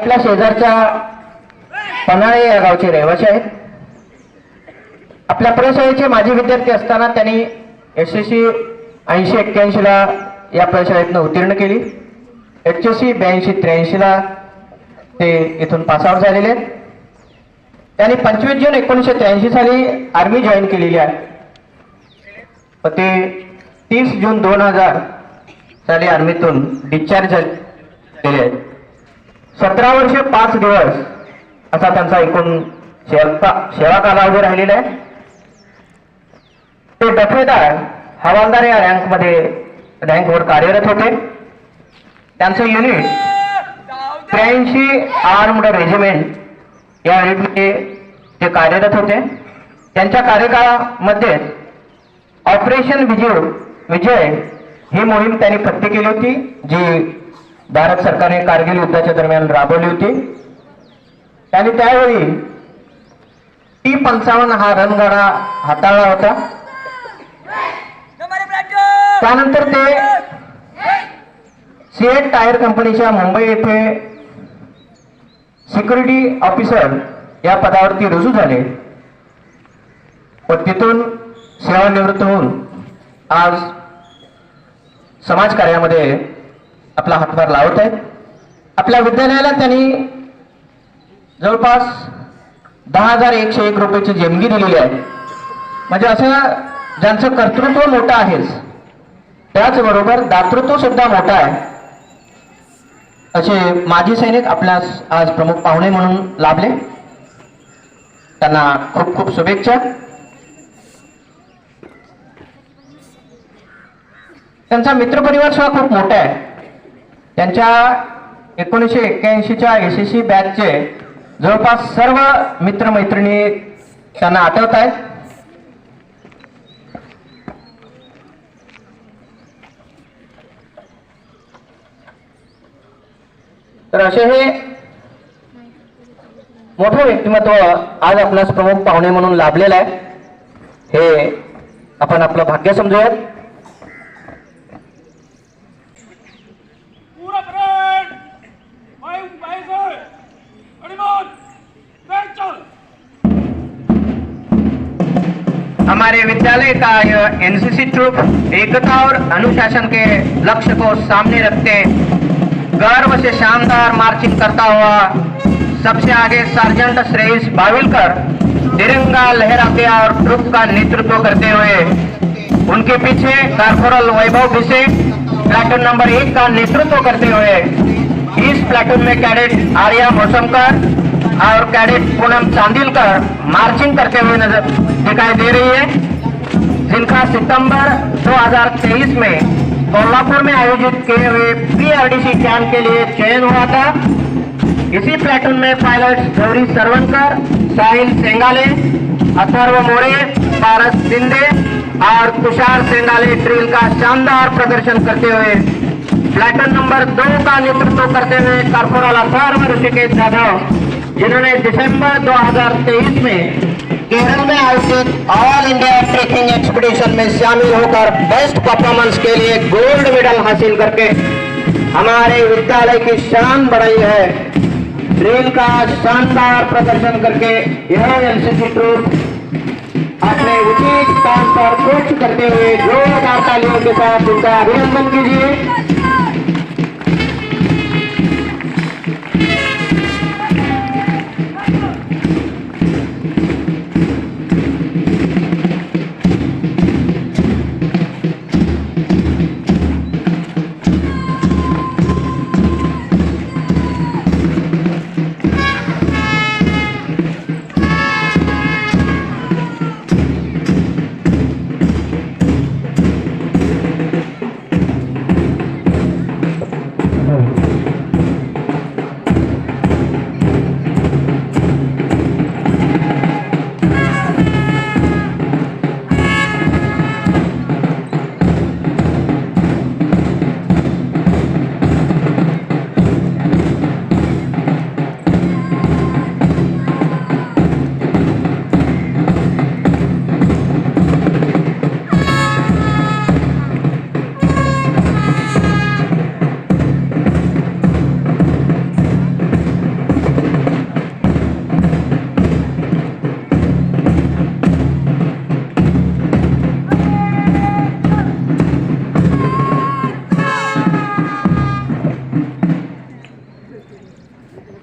आपल्या शेजारच्या पन्हाळे या गावचे रहिवासी आहेत. आपल्या प्रशाळेचे माजी विद्यार्थी असताना त्यांनी एस एस सी ऐंशी एक्क्याऐंशीला या प्रशाळेतनं उत्तीर्ण केली. एच एस सी ब्याऐंशी त्र्याऐंशीला ते इथून पासआउट झालेले. आहेत त्यांनी पंचवीस जून एकोणीसशे त्र्याऐंशी साली आर्मी जॉईन केलेली आहे. व ते तीस जून दोन हजार साली आर्मीतून डिस्चार्ज झालेले आहेत. सतरा वर्ष पाच दिवस असा त्यांचा एकूण सेवा सेवा कालावधी राहिलेला आहे. ते दफेदार हवालदार या रँकमध्ये रँकवर कार्यरत होते. त्यांचं युनिट त्र्याऐंशी आर्म्ड रेजिमेंट या युनिटमध्ये ते कार्यरत होते. त्यांच्या कार्यकाळामध्ये ऑपरेशन विजय विजय ही मोहीम त्यांनी फत्ते केली होती जी भारत सरकारने कारगिल युद्धाच्या दरम्यान राबवली होती. त्यांनी त्यावेळी टी पंचावन्न हा रणगाडा हाताळला होता. त्यानंतर ते सीएट टायर कंपनीच्या मुंबई येथे सिक्युरिटी ऑफिसर या पदावरती रुजू झाले. व तिथून सेवानिवृत्त होऊन आज समाजकार्यामध्ये आपला हातभार लावत आहेत आपल्या विद्यालयाला त्यांनी जवळपास दहा हजार एकशे एक रुपयाची देणगी दिलेली आहे. म्हणजे असं ज्यांचं कर्तृत्व मोठं आहेच त्याचबरोबर दातृत्व सुद्धा मोठं आहे. असे माजी सैनिक आपल्यास आज प्रमुख पाहुणे म्हणून लाभले. त्यांना खूप खूप शुभेच्छा. त्यांचा मित्रपरिवार सुद्धा खूप मोठा आहे. त्यांच्या एकोणीसशे एक्क्याऐंशीच्या एस एस सी बॅचचे जवळपास सर्व मित्रमैत्रिणी त्यांना आठवत आहेत. तर असे हे मोठं व्यक्तिमत्व आज आपणास प्रमुख पाहुणे म्हणून लाभलेलं आहे. हे आपण आपलं भाग्य समजूयात. हमारे विद्यालय का यह एनसीसी ट्रुप एकता और अनुशासन के लक्ष्य को सामने रखते गर्व से शानदार मार्चिंग करता हुआ सबसे आगे सार्जेंट श्रेयस बाविलकर तिरंगा लहराते और ट्रुप का नेतृत्व करते हुए, उनके पीछे corporal Vaibhav Bhise platoon number एक का नेतृत्व करते हुए, इस प्लाटून में कैडेट आर्या मौसमकर और कैडेट पूनम चांदिलकर मार्चिंग करते हुए नज़र दिखाई दे रही है। जिनका सितंबर 2023 में कोल्हापुर में आयोजित किए हुए पीआरडीसी कैंप के लिए चयन हुआ था। इसी प्लेटून में पायलट गौरी सरवनकर साहिल सेंगाले, अथर्व मोरे, पारस शिंदे और तुषार सेंगाले ड्रिल का शानदार प्रदर्शन करते हुए प्लेटून नंबर दो का नेतृत्व करते हुए कॉर्पोरल अथर्व ऋषिकेश जाधव जिन्होंने दिसंबर 2023 में केरल में आयोजित ऑल इंडिया ट्रेकिंग एक्सपीडिशन में शामिल होकर बेस्ट परफॉर्मेंस के लिए गोल्ड मेडल हासिल करके हमारे विद्यालय की शान बढ़ाई है। ड्रिल का शानदार प्रदर्शन करके यह एनसीसी ट्रूप अपने उचित स्थान पर कुछ करते हुए जोरदार तालियों के साथ उनका अभिनंदन कीजिए।